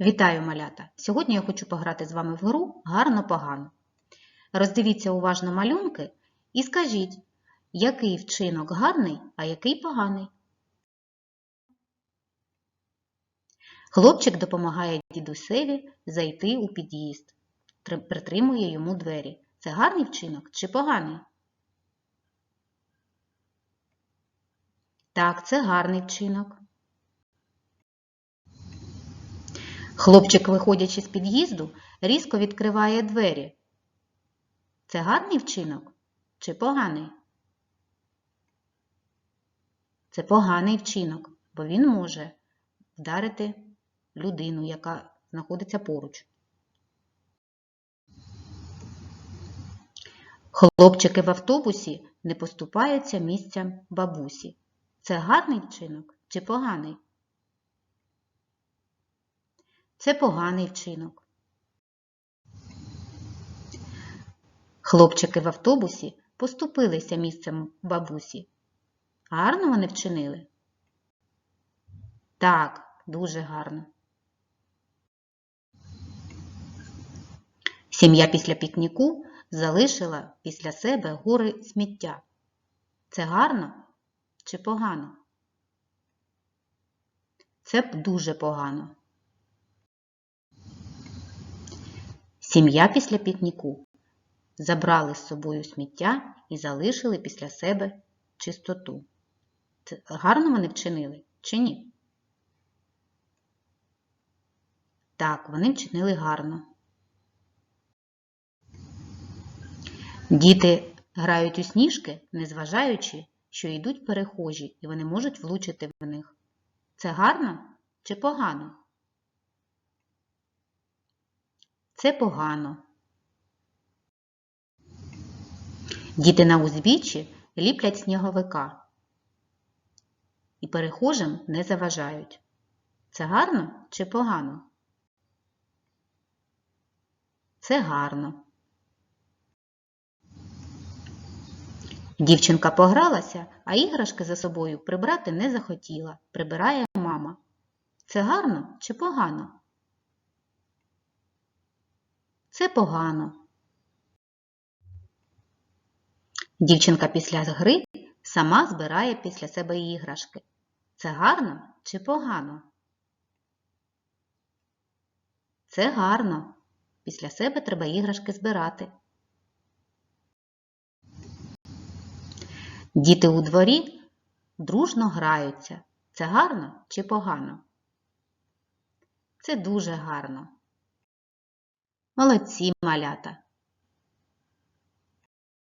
Вітаю, малята! Сьогодні я хочу пограти з вами в гру гарно-погано. Роздивіться уважно малюнки і скажіть, який вчинок гарний, а який поганий. Хлопчик допомагає дідусеві зайти у під'їзд, притримує йому двері. Це гарний вчинок чи поганий? Так, це гарний вчинок. Хлопчик, виходячи з під'їзду, різко відкриває двері. Це гарний вчинок чи поганий? Це поганий вчинок, бо він може вдарити людину, яка знаходиться поруч. Хлопчики в автобусі не поступаються місцям бабусі. Це гарний вчинок чи поганий? Це поганий вчинок. Хлопчики в автобусі поступилися місцем бабусі. Гарно вони вчинили? Так, дуже гарно. Сім'я після пікніку залишила після себе гори сміття. Це гарно чи погано? Це б дуже погано. Сім'я після пікніку забрали з собою сміття і залишили після себе чистоту. Гарно вони вчинили чи ні? Так, вони вчинили гарно. Діти грають у сніжки, незважаючи, що йдуть перехожі, і вони можуть влучити в них. Це гарно чи погано? Це погано. Діти на узбіччі ліплять сніговика і перехожим не заважають. Це гарно чи погано? Це гарно. Дівчинка погралася, а іграшки за собою прибрати не захотіла. Прибирає мама. Це гарно чи погано? Це погано. Дівчинка після гри сама збирає після себе іграшки. Це гарно чи погано? Це гарно. Після себе треба іграшки збирати. Діти у дворі дружно граються. Це гарно чи погано? Це дуже гарно. Молодці малята!